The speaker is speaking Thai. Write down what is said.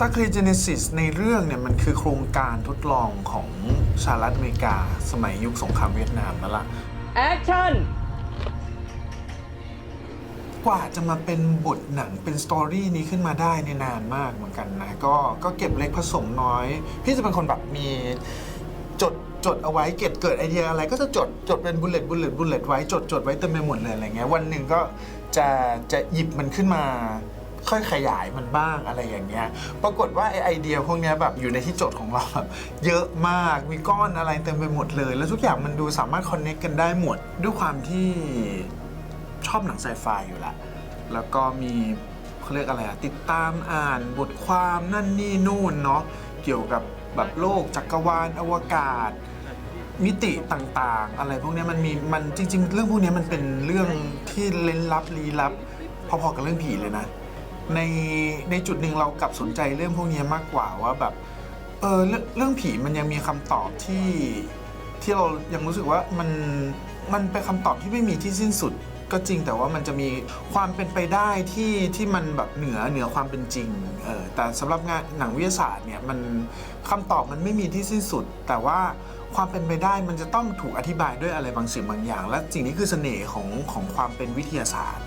ตาคลีเจเนซิสในเรื่องเนี่ยมันคือโครงการทดลองของสหรัฐอเมริกา สมัยยุคสงครามเวียดนามนั่นละแอคชั่นกว่าจะมาเป็นบทหนังเป็นสตอรี่นี้ขึ้นมาได้ในยนานมากเหมือนกันนะ ก็ก็เก็บเล็กผสมน้อย พี่จะเป็นคนแบบมีจดจดเอาไว้เก็บเกิดไอเดียอะไรก็จะจดจดเป็นบุลเลตบุลเลตบุลเลตไว้จดจดไว้เต็มไปหมดเลยอะไรเงี้ยวันหนึ่งก็จะจะหยิบมันขึ้นมา ค่อยขยายมันบ้างอะไรอย่างเงี้ย ปรากฏว่าไอไอเดียพวกเนี้ยแบบอยู่ในที่จดของเราแบบเยอะมาก มีก้อนอะไรเต็มไปหมดเลย แล้วทุกอย่างมันดูสามารถคอนเน็กกันได้หมด ด้วยความที่ชอบหนังไซไฟอยู่ละ แล้วก็มีเขาเรียกอะไรอะติดตามอ่านบทความนั่นนี่นู่นเนาะ เกี่ยวกับแบบโลกจักรวาลอวกาศ มิติต่างๆ อะไรพวกเนี้ยมันมีมันจริง ๆ เรื่องพวกเนี้ยมันเป็นเรื่องที่เล้นลับลี้ลับ พอๆกับเรื่องผีเลยนะ ในในจุดหนึ่งเรากลับสนใจเรื่องพวกนี้มากกว่าว่าแบบเออเรื่องเรื่องผีมันยังมีคำตอบที่ที่เรายังรู้สึกว่ามันมันเป็นคำตอบที่ไม่มีที่สิ้นสุดก็จริงแต่ว่ามันจะมีความเป็นไปได้ที่ที่มันแบบเหนือเหนือความเป็นจริงเออแต่สำหรับงานหนังวิทยาศาสตร์เนี่ยมันคำตอบมันไม่มีที่สิ้นสุด แต่ว่าความเป็นไปได้มันจะต้องถูกอธิบายด้วยอะไรบางสิ่งบางอย่าง และสิ่งนี้คือเสน่ห์ของของความเป็นวิทยาศาสตร์